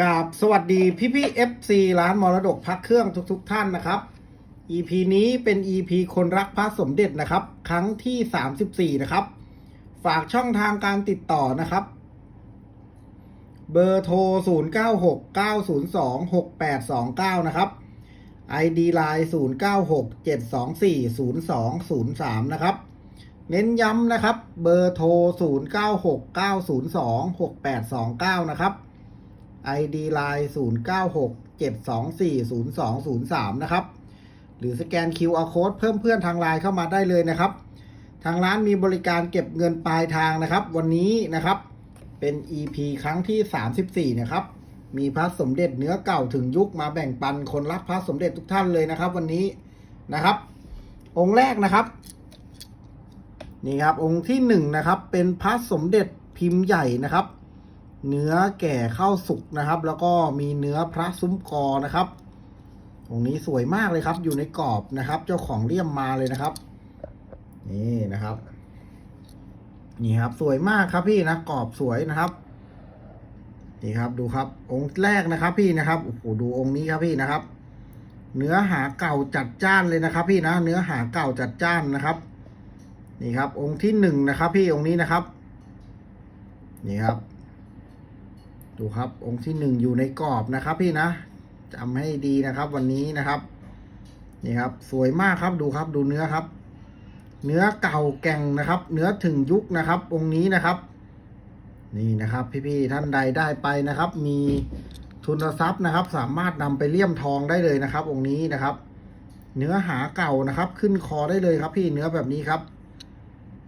กราบสวัสดีพี่พี่เอฟซีร้านมรดกพักเครื่องทุกๆทท่านนะครับ EP นี้เป็น EP คนรักพระสมเด็จนะครับ ครั้งที่ 34 นะครับ ฝากช่องทางการติดต่อนะครับ เบอร์โทร 0969026829 นะครับ ID Line 0967240203 นะครับ เน้นย้ำนะครับ เบอร์โทร 0969026829 นะครับ ID Line 0967240203 นะครับ หรือสแกน QR Code เพิ่มเพื่อนทางไลน์เข้ามาได้เลยนะครับ ทางร้านมีบริการเก็บเงินปลายทางนะครับ วันนี้นะครับเป็น EP ครั้งที่ 34 นะครับ มีพระสมเด็จเนื้อเก่าถึงยุคมาแบ่งปันคนรักพระสมเด็จทุกท่านเลยนะครับ วันนี้นะครับ องค์แรกนะครับนี่ครับองค์ที่หนึ่งนะครับเป็นพระสมเด็จพิมพ์ใหญ่นะครับ เนื้อแก่เข้าสุกนะครับ แล้วก็มีเนื้อพระซุ้มกอนะครับองค์นี้สวยมากเลยครับ อยู่ในกรอบนะครับ เจ้าของเลี่ยมมาเลยนะครับ นี่นะครับ นี่ครับ สวยมากครับพี่นะกรอบสวยนะครับ นี่ครับดูครับ องค์แรกนะครับ พี่นะครับโอ้โหดูองค์นี้ครับพี่นะครับ เนื้อหาเก่าจัดจ้านเลยนะครับ พี่นะเนื้อหาเก่าจัดจ้านนะครับ นี่ครับ องค์ที่หนึ่งนะครับ พี่องค์นี้นะครับ นี่ครับ ดูครับองค์ที่หนึ่งอยู่ในกรอบนะครับพี่นะจำให้ดีนะครับวันนี้นะครับ นี่ครับ สวยมากครับดูครับดูเนื้อครับ เนื้อเก่าแก่งนะครับ เนื้อถึงยุคนะครับ องค์นี้นะครับ นี่นะครับ พี่ๆท่านใดได้ไปนะครับ มีทุนทรัพย์นะครับ สามารถนำไปเลี่ยมทองได้เลยนะครับ องค์นี้นะครับ เนื้อหาเก่านะครับ ขึ้นคอได้เลยครับ พี่เนื้อแบบนี้ครับ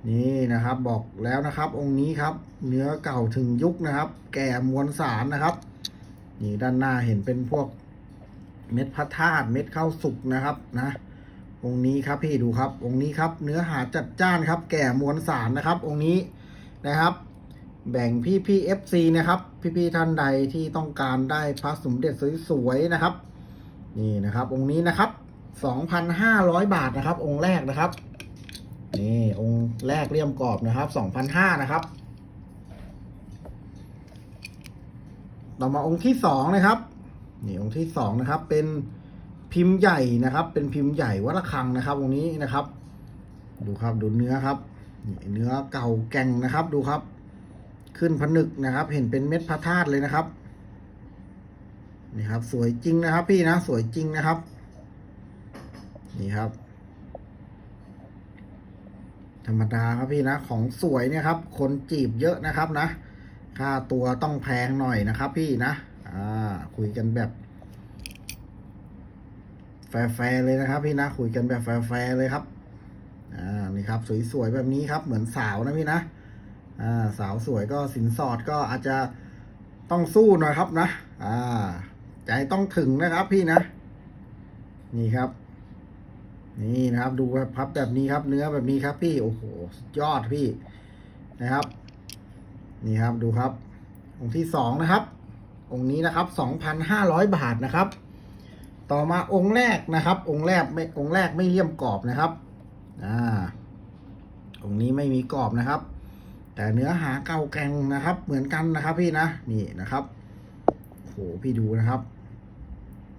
นี่นะครับบอกแล้วนะครับองค์นี้ครับ เนื้อเก่าถึงยุคนะครับ แก่มวลสารนะครับ นี่ด้านหน้าเห็นเป็นพวกเม็ดพระธาตุเม็ดข้าวสุกนะครับนะองค์นี้ครับพี่ดูครับ องค์นี้ครับ เนื้อหาจัดจ้านครับ แก่มวลสารนะครับ องค์นี้นะครับ แบ่งพี่พี่เอฟซีนะครับ พี่พี่ท่านใดที่ต้องการได้พระสมเด็จสวยๆนะครับ นี่นะครับ องค์นี้นะครับสองพันห้าร้อยบาทนะครับ องค์แรกนะครับ นี่องค์แรกเลี่ยมกรอบนะครับสองพันห้านะครับ ต่อมาองค์ที่สองนะครับ นี่องค์ที่สองนะครับ เป็นพิมพ์ใหญ่นะครับ เป็นพิมพ์ใหญ่วัดระฆังนะครับองค์นี้นะครับ ดูครับดูเนื้อครับนี่เนื้อเก่าแก่งนะครับดูครับ ขึ้นผนึกนะครับ เห็นเป็นเม็ดพระธาตุเลยนะครับนี่ครับ สวยจริงนะครับ พี่นะ สวยจริงนะครับ นี่ครับ ธรรมดาครับพี่นะ ของสวยเนี่ยครับ คนจีบเยอะนะครับนะ ค่าตัวต้องแพงหน่อยนะครับ พี่นะ อ่า คุยกันแบบ แฟร์เลยนะครับ พี่นะ คุยกันแบบแฟร์เลยครับ อ่า นี่ครับ สวยๆแบบนี้ครับ เหมือนสาวนะพี่นะ อ่า สาวสวยก็สินสอดก็อาจจะต้องสู้หน่อยครับนะ อ่า ใจต้องถึงนะครับพี่นะ นี่ครับ นี่นะครับ ดูพับแบบนี้ครับ เนื้อแบบนี้ครับ พี่โอ้โหสุดยอดพี่นะครับ นี่ครับดูครับ องค์ที่สองนะครับ องค์นี้นะครับสองพันห้าร้อยบาทนะครับ ต่อมาองค์แรกนะครับ องค์แรกไม่องค์แรกไม่เลี่ยมกรอบนะครับอ่าองค์นี้ไม่มีกรอบนะครับ แต่เนื้อหาเก่าแกงนะครับ เหมือนกันนะครับ พี่นะนี่นะครับโอ้โหพี่ดูนะครับ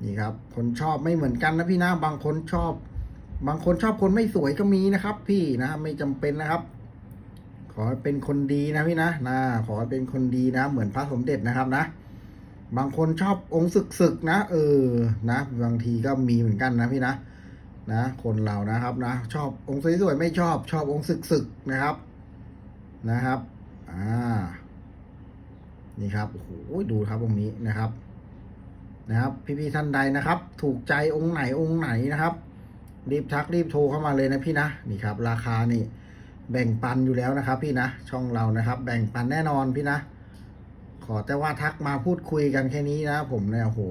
นี่ครับ คนชอบไม่เหมือนกันนะพี่นะบางคนชอบ บางคนชอบคนไม่สวยก็มีนะครับ พี่นะไม่จำเป็นนะครับ ขอเป็นคนดีนะพี่นะนะขอเป็นคนดีนะ เหมือนพระสมเด็จนะครับนะ บางคนชอบองค์ศึกๆนะเออนะ บางทีก็มีเหมือนกันนะพี่นะนะคนเรานะครับนะ ชอบองค์สวยๆไม่ชอบ ชอบองค์ศึกๆนะครับนะครับอ่านี่ครับโอ้โหดูครับองค์นี้นะครับ นะครับ พี่ๆท่านใดนะครับ ถูกใจองค์ไหนองค์ไหนนะครับ รีบทักรีบโทรเข้ามาเลยนะพี่นะนี่ครับ ราคานี่แบ่งปันอยู่แล้วนะครับ พี่นะช่องเรานะครับ แบ่งปันแน่นอนพี่นะ ขอแต่ว่าทักมาพูดคุยกันแค่นี้นะ ผมเนี่ยโอ้โห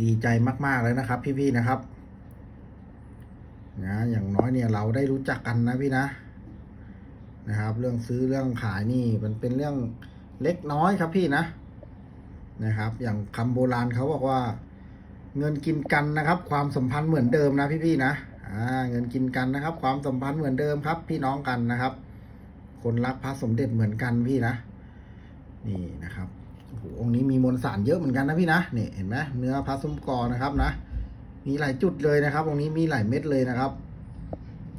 ดีใจมากๆเลยนะครับ พี่ๆนะครับนะอย่างน้อยเนี่ยเราได้รู้จักกันนะพี่นะนะครับ เรื่องซื้อเรื่องขายนี่มันเป็นเรื่องเล็กน้อยครับพี่นะนะครับ อย่างคำโบราณเขาบอกว่า เงินกินกันนะครับ ความสัมพันธ์เหมือนเดิมนะพี่ๆนะอ่าเงินกินกันนะครับ ความสัมพันธ์เหมือนเดิมครับ พี่น้องกันนะครับ คนรักพระสมเด็จเหมือนกันพี่นะ นี่นะครับโอ้โหองค์นี้มีมวลสารเยอะเหมือนกันนะพี่นะนี่เห็นไหมเนื้อพระซุ้มกอนะครับนะ มีหลายจุดเลยนะครับ องค์นี้มีหลายเม็ดเลยนะครับ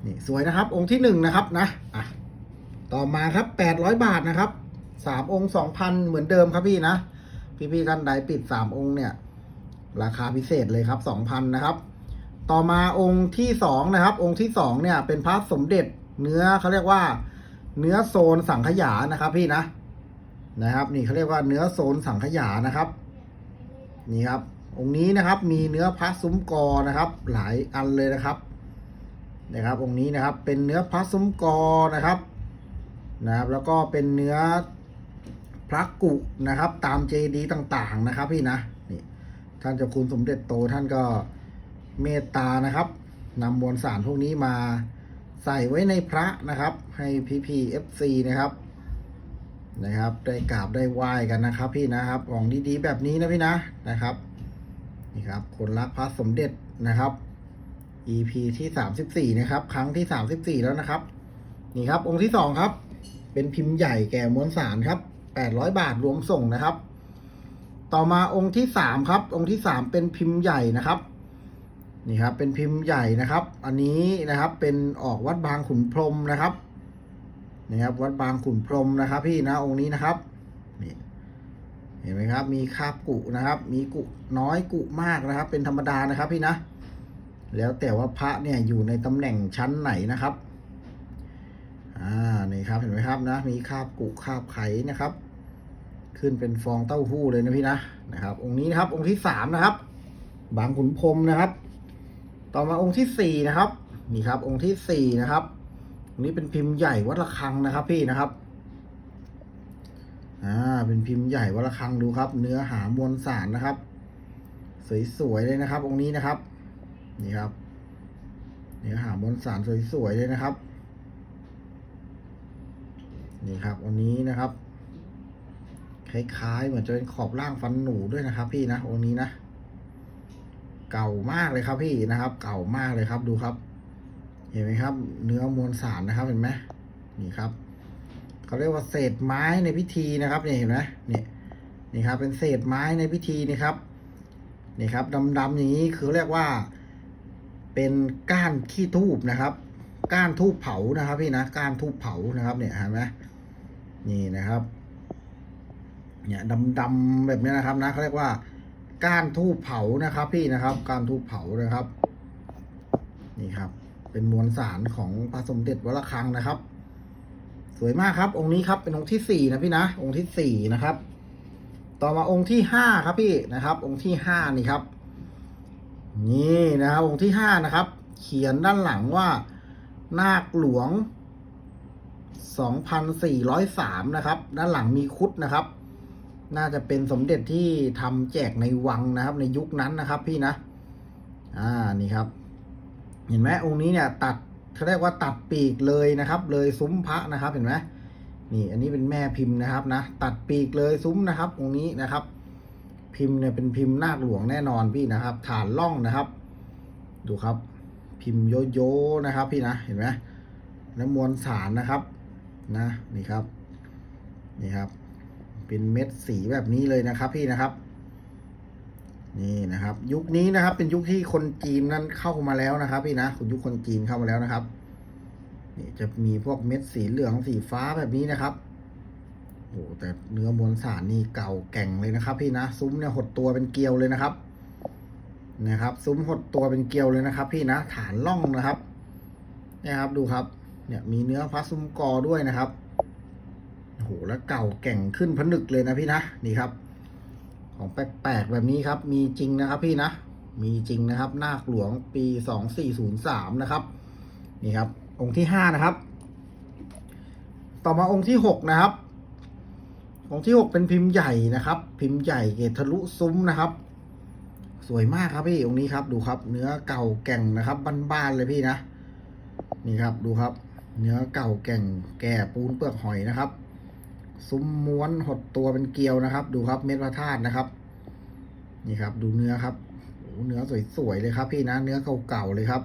นี่สวยนะครับ องค์ที่หนึ่งนะครับนะอะต่อมาครับแปดร้อยบาทนะครับสามองค์สองพันเหมือนเดิมครับพี่นะ พี่ๆท่านใดปิดสามองค์เนี่ย ราคาพิเศษเลยครับสองพันนะครับ ต่อมาองค์ที่สองนะครับ องค์ที่สองเนี่ย เป็นพระสมเด็จเนื้อเขาเรียกว่า เนื้อโซนสังขยานะครับ พี่นะนะครับ นี่เขาเรียกว่าเนื้อโซนสังขยานะครับ นี่ครับ องค์นี้นะครับมีเนื้อพระซุ้มกอนะครับ หลายอันเลยนะครับนะครับองค์นี้นะครับเป็นเนื้อพระซุ้มกอนะครับนะครับ แล้วก็เป็นเนื้อพระกุนะครับ ตามเจดีย์ต่างๆนะครับ พี่นะ ท่านเจ้าคุณสมเด็จโตท่านก็เมตตานะครับนำมวลสารพวกนี้มาใส่ไว้ในพระนะครับ ให้พี่พีเอฟซีนะครับ นะครับ ได้กราบได้ไหว้กันนะครับพี่นะครับของดีๆแบบนี้นะพี่นะนะครับนี่ครับ คนรักพระสมเด็จนะครับ EP ที่สามสิบสี่นะครับ ครั้งที่สามสิบสี่แล้วนะครับ นี่ครับ องค์ที่สองครับ เป็นพิมพ์ใหญ่แก่มวลสารครับแปดร้อยบาทรวมส่งนะครับ ต่อมาองค์ที่สามครับ องค์ที่สามเป็นพิมพ์ใหญ่นะครับนี่ครับ เป็นพิมพ์ใหญ่นะครับ อันนี้นะครับเป็นออกวัดบางขุนพรมนะครับนี่ครับวัดบางขุนพรมนะครับ พี่นะองค์นี้นะครับนี่เห็นไหมครับ มีคาบกุนะครับ มีกุน้อยกุมากนะครับ เป็นธรรมดานะครับพี่นะ แล้วแต่ว่าพระเนี่ยอยู่ในตำแหน่งชั้นไหนนะครับอ่านี่ครับเห็นไหมครับนะ มีคาบกุคาบไขนะครับ ขึ้นเป็นฟองเต้าหู้เลยนะพี่นะนะครับ องค์นี้นะครับ องค์ที่สามนะครับ บางขุนพรมนะครับ ต่อมาองค์ที่สี่นะครับนี่ครับ องค์ที่สี่นะครับนี้เป็นพิมพ์ใหญ่วัดระฆังนะครับ พี่นะครับ อ่า เป็นพิมพ์ใหญ่วัดระฆังดูครับ เนื้อหามวลสารนะครับ สวยๆเลยนะครับ องค์นี้นะครับ นี่ครับ เนื้อหามวลสารสวยๆเลยนะครับ นี่ครับวันนี้นะครับ คล้ายๆ เหมือนจะเป็นขอบล่างฟันหนูด้วยนะครับ พี่นะองค์นี้นะ เก่ามากเลยครับพี่นะครับ เก่ามากเลยครับดูครับ เห็นไหมครับ เนื้อมวลสารนะครับเห็นไหมนี่ครับเขาเรียกว่าเศษไม้ในพิธีนะครับเนี่ยเห็นไหมนี่นี่ครับ เป็นเศษไม้ในพิธีนี่ครับนี่ครับดำๆอย่างนี้คือเรียกว่า เป็นก้านขี้ทูบนะครับ ก้านทูบเผานะครับ พี่นะก้านทูบเผานะครับ เนี่ยเห็นไหมนี่นะครับ เนี่ยดำๆแบบนี้นะครับนะเขาเรียกว่าก้านทูบเผานะครับ พี่นะครับก้านทูบเผานะครับ นี่ครับ เป็นมวลสารของพระสมเด็จวัดระฆังนะครับ สวยมากครับ องค์นี้ครับเป็นองค์ที่สี่นะพี่นะองค์ที่สี่นะครับ ต่อมาองค์ที่ห้าครับพี่นะครับ องค์ที่ห้านี่ครับ นี่นะครับ องค์ที่ห้านะครับ เขียนด้านหลังว่านาคหลวง2,403นะครับ ด้านหลังมีคุดนะครับ น่าจะเป็นสมเด็จที่ทำแจกในวังนะครับ ในยุคนั้นนะครับ พี่นะ อ่านี่ครับ เห็นไหมองค์นี้เนี่ย ตัดเขาเรียกว่าตัดปีกเลยนะครับ เลยซุ้มพระนะครับ เห็นไหมนี่ อันนี้เป็นแม่พิมพ์นะครับนะตัดปีกเลยซุ้มนะครับ องค์นี้นะครับ พิมพ์เนี่ยเป็นพิมพ์นาคหลวงแน่นอนพี่นะครับ ฐานล่องนะครับ ดูครับ พิมพ์โยโย่นะครับ พี่นะเห็นไหมแล้วมวลสารนะครับ นะนี่ครับ นี่ครับ เป็นเม็ดสีแบบนี้เลยนะครับพี่นะครับ นี่นะครับ ยุคนี้นะครับ เป็นยุคที่คนจีนนั้นเข้ามาแล้วนะครับ พี่นะยุคคนจีนเข้ามาแล้วนะครับ นี่จะมีพวกเม็ดสีเหลืองสีฟ้าแบบนี้นะครับโอ้แต่เนื้อมวลสารนี่เก่าแก่งเลยนะครับ พี่นะซุ้มเนี่ยหดตัวเป็นเกลียวเลยนะครับ นะครับ ซุ้มหดตัวเป็นเกลียวเลยนะครับ พี่นะฐานล่องนะครับนี่ครับดูครับ เนี่ยมีเนื้อพระซุ้มกอด้วยนะครับ โอ้โหแล้วเก่าแก่งขึ้นผนึกเลยนะพี่นะนี่ครับ ของแปลกๆแบบนี้ครับ มีจริงนะครับพี่นะ มีจริงนะครับ นาคหลวงปีสองสี่ศูนย์สามนะครับ นี่ครับ องค์ที่ห้านะครับ ต่อมาองค์ที่หกนะครับ องค์ที่หกเป็นพิมพ์ใหญ่นะครับ พิมพ์ใหญ่เกตทะลุซุ้มนะครับ สวยมากครับพี่องค์นี้ครับ ดูครับ เนื้อเก่าแก่งนะครับบ้านๆเลยพี่นะ นี่ครับดูครับ เนื้อเก่าแก่งแก่ปูนเปลือกหอยนะครับ ซุ้มม้วนหดตัวเป็นเกลียวนะครับ ดูครับเม็ดพระธาตุนะครับ นี่ครับ ดูเนื้อครับโอ้เนื้อสวยๆเลยครับพี่นะ เนื้อเก่าๆเลยครับ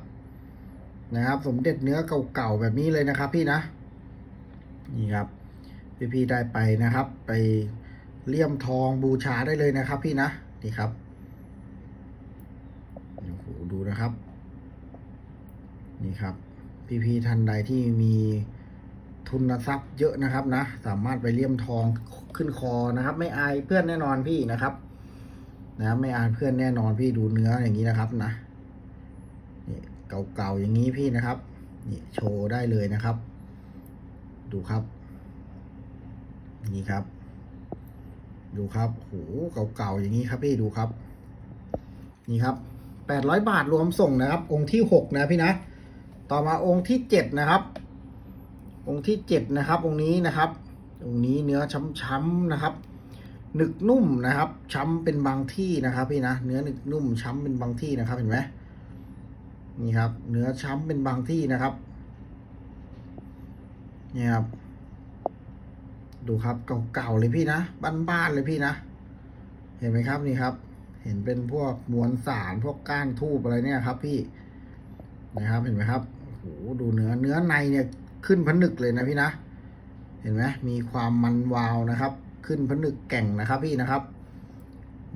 นะครับ สมเด็จเนื้อเก่าๆแบบนี้เลยนะครับ พี่นะ นี่ครับ พี่ๆได้ไปนะครับ ไปเลี่ยมทองบูชาได้เลยนะครับ พี่นะนี่ครับโอ้โหดูนะครับ นี่ครับ พี่ๆท่านใดที่มี ทุนทรัพย์เยอะนะครับนะ สามารถไปเลี่ยมทองขึ้นคอนะครับ ไม่อายเพื่อนแน่นอนพี่นะครับนะไม่อายเพื่อนแน่นอนพี่ดูเนื้ออย่างนี้นะครับนะนี่เก่าๆอย่างนี้พี่นะครับนี่โชว์ได้เลยนะครับ ดูครับ นี่ครับ ดูครับโหเก่าๆอย่างนี้ครับพี่ดูครับ นี่ครับแปดร้อยบาทรวมส่งนะครับ องค์ที่หกนะพี่นะ ต่อมาองค์ที่เจ็ดนะครับ องค์ที่เจ็ดนะครับองค์นี้นะครับองค์นี้เนื้อช้ำๆนะครับ หนึกนุ่มนะครับ ช้ำเป็นบางที่นะครับพี่นะเนื้อหนึกนุ่มช้ำเป็นบางที่นะครับเห็นไหมนี่ครับ เนื้อช้ำเป็นบางที่นะครับนี่ครับดูครับเก่าๆเลยพี่นะบ้านๆเลยพี่นะ เห็นไหมครับนี่ครับ เห็นเป็นพวกมวลสารพวกก้านทูบอะไรเนี่ยครับ พี่นะครับเห็นไหมครับโอ้โหดูเนื้อเนื้อในเนี่ย ขึ้นผนึกเลยนะพี่นะ เห็นไหมมีความมันวาวนะครับ ขึ้นผนึกแก่งนะครับพี่นะครับ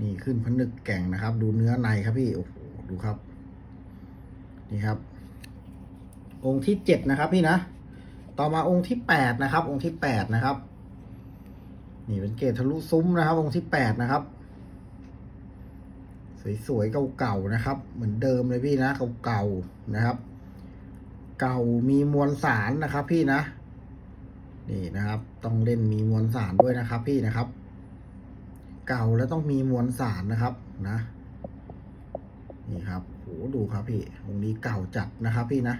นี่ขึ้นผนึกแก่งนะครับ ดูเนื้อในครับพี่โอ้โหดูครับ นี่ครับ องค์ที่เจ็ดนะครับพี่นะ ต่อมาองค์ที่แปดนะครับ องค์ที่แปดนะครับ นี่เป็นเกตทะลุซุ้มนะครับ องค์ที่แปดนะครับสวยๆเก่าๆนะครับ เหมือนเดิมเลยพี่นะเก่าๆนะครับ เก่ามีมวลสารนะครับ พี่นะ นี่นะครับ ต้องเล่นมีมวลสารด้วยนะครับ พี่นะครับ เก่าแล้วต้องมีมวลสารนะครับ นะ นี่ครับโหดูครับพี่องนี้เก่าจัดนะครับ พี่นะ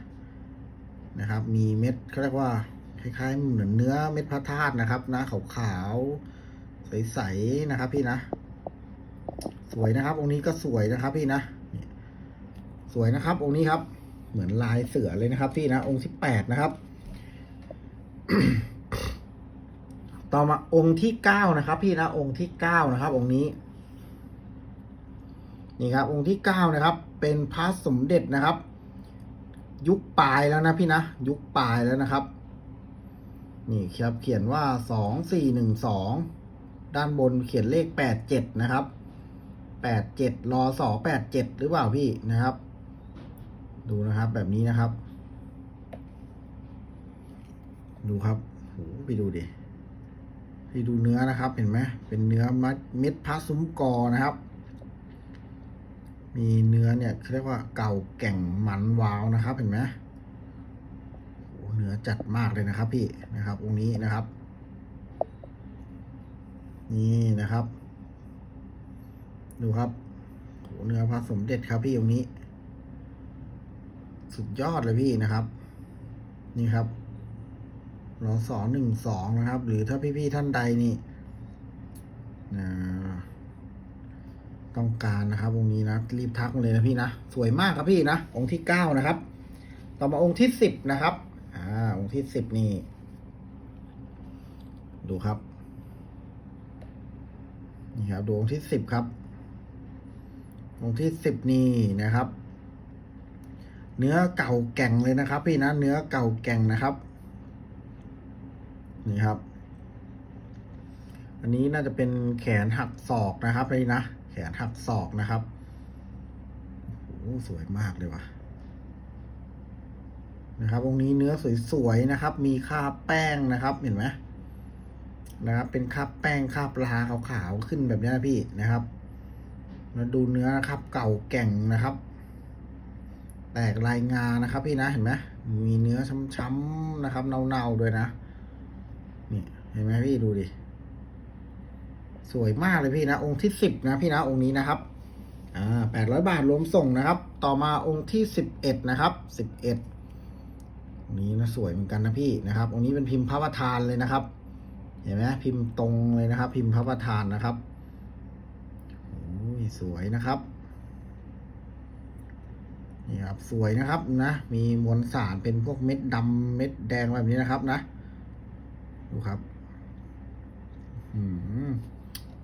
นะครับ มีเม็ดเขาเรียกว่าคล้ายๆเหมือนเนื้อเม็ดพระธาตุนะครับ นะขาวๆใสๆนะครับ พี่นะสวยนะครับ องค์นี้ก็สวยนะครับ พี่นะสวยนะครับ องค์นี้ครับ เหมือนลายเสือเลยนะครับ พี่นะ องค์ที่แปดนะครับ ต่อมาองค์ที่เก้านะครับ พี่นะ องค์ที่เก้านะครับ องค์นี้ นี่ครับ องค์ที่เก้านะครับ เป็นพระสมเด็จนะครับ ยุคปลายแล้วนะพี่นะ ยุคปลายแล้วนะครับ นี่ครับ เขียนว่าสองสี่หนึ่งสองด้านบนเขียนเลขแปดเจ็ดนะครับแปดเจ็ดรอสอแปดเจ็ดหรือเปล่าพี่นะครับ ดูนะครับแบบนี้นะครับ ดูครับโหไปดูดิพี่ดูเนื้อนะครับ เห็นไหมเป็นเนื้อมัดเม็ดพระซุ้มกอนะครับ มีเนื้อเนี่ยเขาเรียกว่าเก่าแก่งมันวาวนะครับ เห็นไหมโอ้เนื้อจัดมากเลยนะครับ พี่นะครับองค์นี้นะครับ นี่นะครับ ดูครับโหเนื้อพระสมเด็จครับพี่องค์นี้ สุดยอดเลยพี่นะครับ นี่ครับรอสองหนึ่งสองนะครับ หรือถ้าพี่ๆท่านใดนี่นะต้องการนะครับองค์นี้นะรีบทักมาเลยนะพี่นะสวยมากครับพี่นะองค์ที่เก้านะครับ ต่อมาองค์ที่สิบนะครับ อ่า องค์ที่สิบนี่ ดูครับ นี่ครับดูองค์ที่สิบครับ องค์ที่สิบนี่นะครับ เนื้อเก่าแก่งเลยนะครับ พี่นะเนื้อเก่าแก่งนะครับ นี่ครับ อันนี้น่าจะเป็นแขนหักศอกนะครับนี่นะแขนหักศอกนะครับโอ้โหสวยมากเลยว่ะนะครับองค์นี้เนื้อสวยๆนะครับ มีคราบแป้งนะครับ เห็นไหมนะครับ เป็นคราบแป้งคราบลาขาวๆขึ้นแบบนี้นะพี่นะครับมาดูเนื้อนะครับ เก่าแก่งนะครับ แตกลายงานะครับ พี่นะเห็นไหมมีเนื้อช้ำๆนะครับเน่าๆด้วยนะ นี่เห็นไหมพี่ดูดิสวยมากเลยพี่นะองค์ที่สิบนะพี่นะองค์นี้นะครับอ่าแปดร้อยบาทรวมส่งนะครับ ต่อมาองค์ที่สิบเอ็ดนะครับสิบเอ็ดนี้นะสวยเหมือนกันนะพี่นะครับองค์นี้เป็นพิมพ์พระประธานเลยนะครับ เห็นไหมพิมพ์ตรงเลยนะครับ พิมพ์พระประธานนะครับโอ้ยสวยนะครับ นี่ครับสวยนะครับนะ มีมวลสารเป็นพวกเม็ดดำเม็ดแดงแบบนี้นะครับนะ ดูครับอืม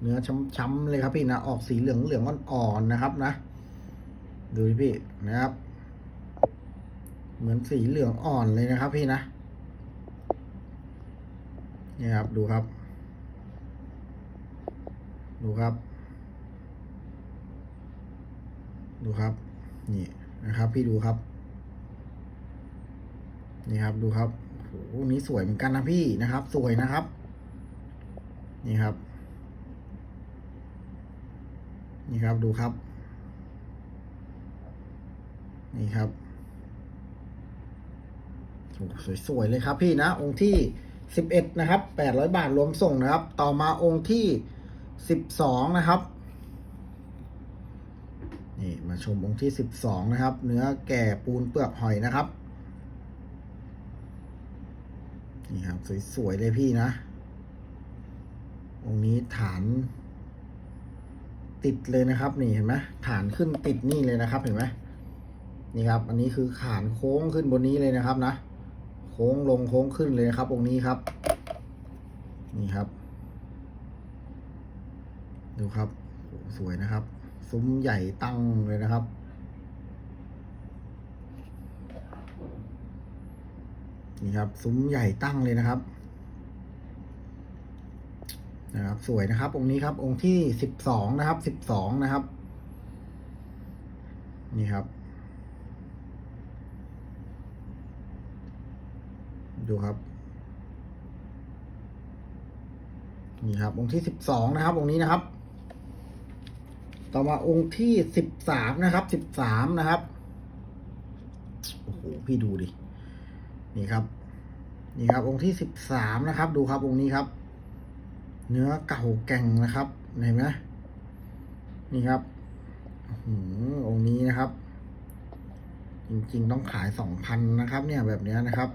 เนื้อช้ำๆเลยครับพี่นะ ออกสีเหลืองเหลืองอ่อนๆนะครับนะ ดูพี่นะครับ เหมือนสีเหลืองอ่อนเลยนะครับพี่นะนี่ครับดูครับ ดูครับ ดูครับ นี่ นะครับ พี่ดูครับ นี่ครับดูครับโอ้โหนี้สวยเหมือนกันนะพี่นะครับ สวยนะครับ นี่ครับ นี่ครับดูครับ นี่ครับสวยๆเลยครับพี่นะ องค์ที่สิบเอ็ดนะครับแปดร้อยบาทรวมส่งนะครับ ต่อมาองค์ที่สิบสองนะครับ มาชมองค์ที่สิบสองนะครับ เนื้อแก่ปูนเปลือกหอยนะครับ นี่ครับ สวย ๆ เลยพี่นะ องค์นี้ฐานติดเลยนะครับ นี่เห็นไหมฐานขึ้นติดนี่เลยนะครับเห็นไหมนี่ครับ อันนี้คือฐานโค้งขึ้นบนนี้เลยนะครับ นะ โค้งลงโค้งขึ้นเลยนะครับ องค์นี้ครับ นี่ครับ ดูครับโอ้สวยนะครับ ซุ้มใหญ่ตั้งเลยนะครับนี่ครับซุ้มใหญ่ตั้งเลยนะครับ นะครับ สวยนะครับ องค์นี้ครับ องค์ที่สิบสองนะครับสิบสองนะครับ นี่ครับ ดูครับ นี่ครับ องค์ที่สิบสองนะครับ องค์นี้นะครับ ต่อมาองค์ที่สิบสามนะครับสิบสามนะครับโอ้โหพี่ดูดินี่ครับ นี่ครับ องค์ที่สิบสามนะครับ ดูครับองค์นี้ครับ เนื้อเก่าแก่งนะครับเห็นไหมนี่ครับอื้อหืองค์นี้นะครับ จริงๆต้องขายสองพันนะครับ เนี่ยแบบนี้นะครับ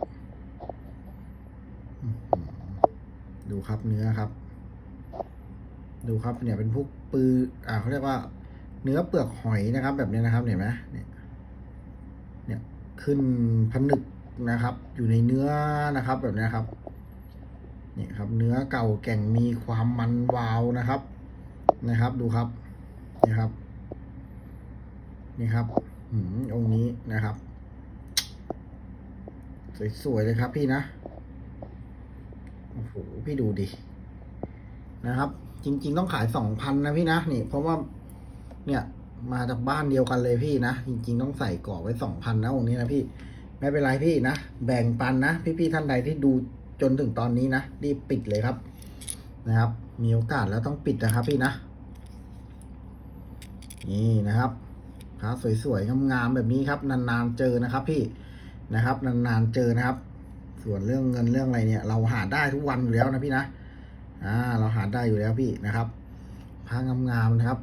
ดูครับเนื้อครับ ดูครับเนี่ยเป็นพวก ปืออ่าเขาเรียกว่า เนื้อเปลือกหอยนะครับ แบบนี้นะครับเห็นไหมเนี่ยเนี่ยขึ้นผนึกนะครับ อยู่ในเนื้อนะครับ แบบนี้ครับนี่ครับ เนื้อเก่าแก่งมีความมันวาวนะครับ นะครับ ดูครับนี่ครับ นี่ครับหืมองค์นี้นะครับ สวยๆเลยครับพี่นะโอ้โหพี่ดูดินะครับ จริง ๆ ต้องขายสองพันนะพี่นะนี่ เพราะว่า เนี่ย มาจากบ้านเดียวกันเลยพี่นะ จริง ๆ ต้องใส่กรอบไว้สองพันนะองค์นี้นะพี่ ไม่เป็นไรพี่นะ แบ่งปันนะ พี่ๆท่านใดที่ดูจนถึงตอนนี้นะ รีบปิดเลยครับ นะครับ มีโอกาสแล้วต้องปิดนะครับ พี่นะ นี่นะครับพระสวยๆงามๆแบบนี้ครับ นานๆเจอนะครับ พี่นะครับ นานๆเจอนะครับ ส่วนเรื่องเงินเรื่องอะไรเนี่ย เราหาได้ทุกวันอยู่แล้วนะพี่นะ อ่าเรา หาได้อยู่แล้วพี่นะครับพระงามๆนะครับ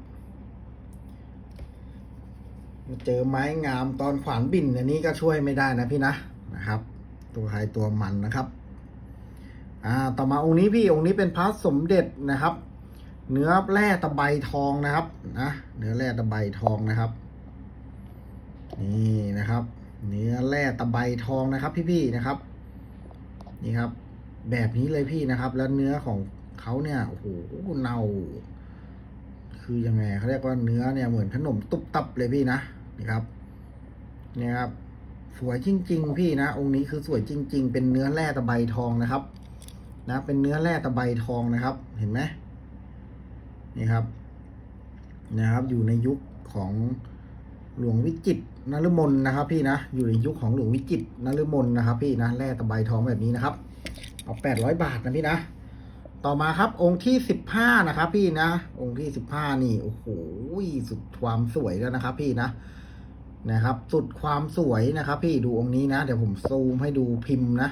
มาเจอไม้งามตอนขวานบินอันนี้ก็ช่วยไม่ได้นะพี่นะนะครับ ตัวใครตัวมันนะครับ อ่าต่อมาองค์นี้พี่องค์นี้เป็นพระสมเด็จนะครับ เนื้อแร่ตะไบทองนะครับนะเนื้อแร่ตะไบทองนะครับ นี่นะครับ เนื้อแร่ตะไบทองนะครับ พี่ๆนะครับ นี่ครับ แบบนี้เลยพี่นะครับ แล้วเนื้อของ เขาเนี่ยโอ้โหเน่า คือยังไงเขาเรียกว่าเนื้อเนี่ยเหมือนขนมตุบตับเลยพี่นะนี่ครับเนี่ยครับ สวยจริง ๆ พี่นะ องค์นี้คือสวยจริง ๆ เป็นเนื้อแร่ตะไบทองนะครับ นะ เป็นเนื้อแร่ตะไบทองนะครับ เห็นไหมนี่ครับ นะครับ อยู่ในยุคของหลวงวิจิตรนฤมลนะครับพี่นะ อยู่ในยุคของหลวงวิจิตรนฤมลนะครับ พี่นะ แร่ตะไบทองแบบนี้นะครับ เอาแปดร้อยบาทนะพี่นะ ต่อมาครับองค์ที่สิบห้านะครับ พี่นะ องค์ที่สิบห้านี่โอ้โหสุดความสวยแล้วนะครับ พี่นะนะครับ สุดความสวยนะครับ พี่ดูองค์นี้นะเดี๋ยวผมซูมให้ดูพิมพ์นะ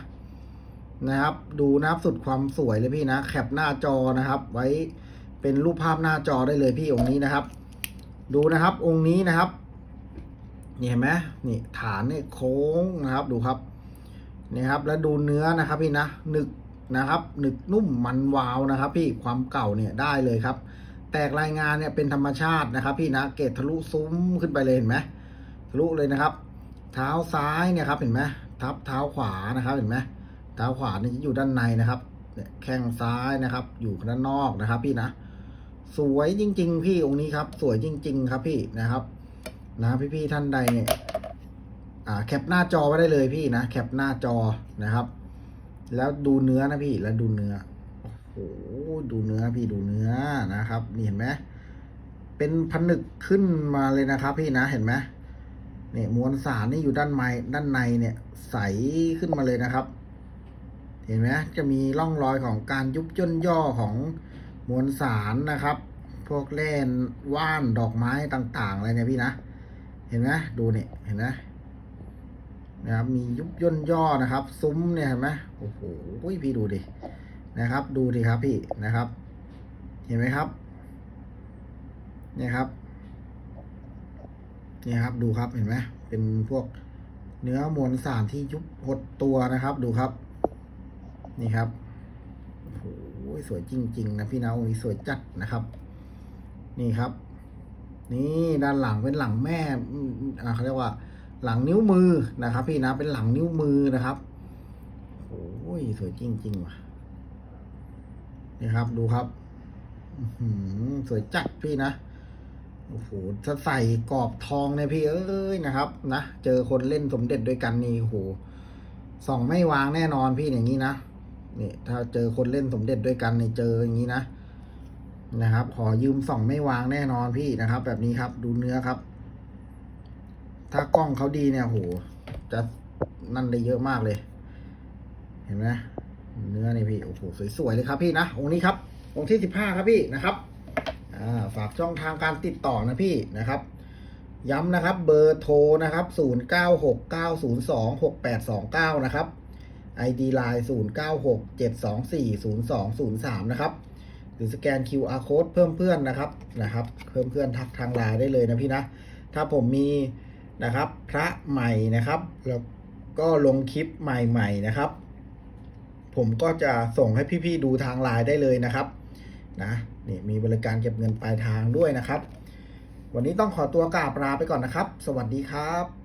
นะครับ ดูนะครับสุดความสวยเลยพี่นะ แคปหน้าจอนะครับ ไว้เป็นรูปภาพหน้าจอได้เลยพี่องค์นี้นะครับ ดูนะครับ องค์นี้นะครับนี่เห็นไหมนี่ฐานนี่โค้งนะครับ ดูครับนี่ครับ แล้วดูเนื้อนะครับ พี่นะหนึก นะครับหนึกนุ่มมันวาวนะครับ พี่ความเก่าเนี่ยได้เลยครับ แตกรายงานเนี่ยเป็นธรรมชาตินะครับ พี่นะเกตทะลุซุ้มขึ้นไปเลยเห็นไหมทะลุเลยนะครับ เท้าซ้ายเนี่ยครับเห็นไหมทับเท้าขวานะครับเห็นไหมเท้าขวานี่จะอยู่ด้านในนะครับเนี่ยแข้งซ้ายนะครับ อยู่ด้านนอกนะครับ พี่นะ สวยจริง ๆ พี่องค์นี้ครับ สวยจริง ๆ ครับพี่นะครับนะพี่ๆท่านใดเนี่ยแคปหน้าจอไว้ได้เลยพี่นะแคปหน้าจอนะครับ แล้วดูเนื้อนะพี่แล้วดูเนื้อโอ้โหดูเนื้อพี่ดูเนื้อนะครับ นี่เห็นไหมเป็นผนึกขึ้นมาเลยนะครับพี่นะเห็นไหมเนี่ยมวลสารนี่อยู่ด้านในด้านในเนี่ยใสขึ้นมาเลยนะครับ เห็นไหมจะมีร่องรอยของการยุบย่นย่อของมวลสารนะครับ พวกแร่นว่านดอกไม้ต่างๆอะไรเนี่ยพี่นะ เห็นไหมดูเนี่ยเห็นไหม นะครับ มียุบย่นย่อนะครับ ซุ้มเนี่ยเห็นไหมโอ้โหพี่ดูดินะครับ ดูดิครับพี่นะครับ เห็นไหมครับเนี่ยครับเนี่ยครับดูครับเห็นไหมเป็นพวกเนื้อมวลสารที่ยุบหดตัวนะครับ ดูครับ นี่ครับโอ้โหสวยจริง ๆ นะพี่นะองค์นี้สวยจัดนะครับ นี่ครับ นี่ด้านหลังเป็นหลังแม่อ่าเขาเรียกว่า หลังนิ้วมือนะครับ พี่นะเป็นหลังนิ้วมือนะครับโอ้ยสวยจริงๆว่ะนี่ครับ ดูครับหือสวยจัดพี่นะโอ้โหถ้าใส่กรอบทองเนี่ยพี่เอ้ยนะครับ นะเจอคนเล่นสมเด็จด้วยกันนี่โอ้โหส่องไม่วางแน่นอนพี่อย่างนี้นะนี่ถ้าเจอคนเล่นสมเด็จด้วยกันนี่เจออย่างนี้นะนะครับ ขอยืมส่องไม่วางแน่นอนพี่นะครับ แบบนี้ครับ ดูเนื้อครับ ถ้ากล้องเขาดีเนี่ยโหจะนั่นได้เยอะมากเลย เห็นไหมเนื้อนี่พี่โอ้โหสวยๆเลยครับพี่นะองค์นี้ครับ องค์ที่สิบห้าครับพี่นะครับฝากช่องทางการติดต่อนะพี่นะครับ ย้ำนะครับ เบอร์โทรนะครับ 0 9 6 9 0 2 6 8 2 9 นะครับ ID Line 0 9 6 7 2 4 0 2 0 3 นะครับ หรือสแกน QR code เพิ่มเพื่อนนะครับนะครับ เพิ่มเพื่อนทักทางไลน์ได้เลยนะพี่นะ ถ้าผมมี นะครับ พระใหม่นะครับ แล้วก็ลงคลิปใหม่ๆนะครับ ผมก็จะส่งให้พี่ๆดูทางไลน์ได้เลยนะครับนะนี่มีบริการเก็บเงินปลายทางด้วยนะครับ วันนี้ต้องขอตัวกราบลาไปก่อนนะครับ สวัสดีครับ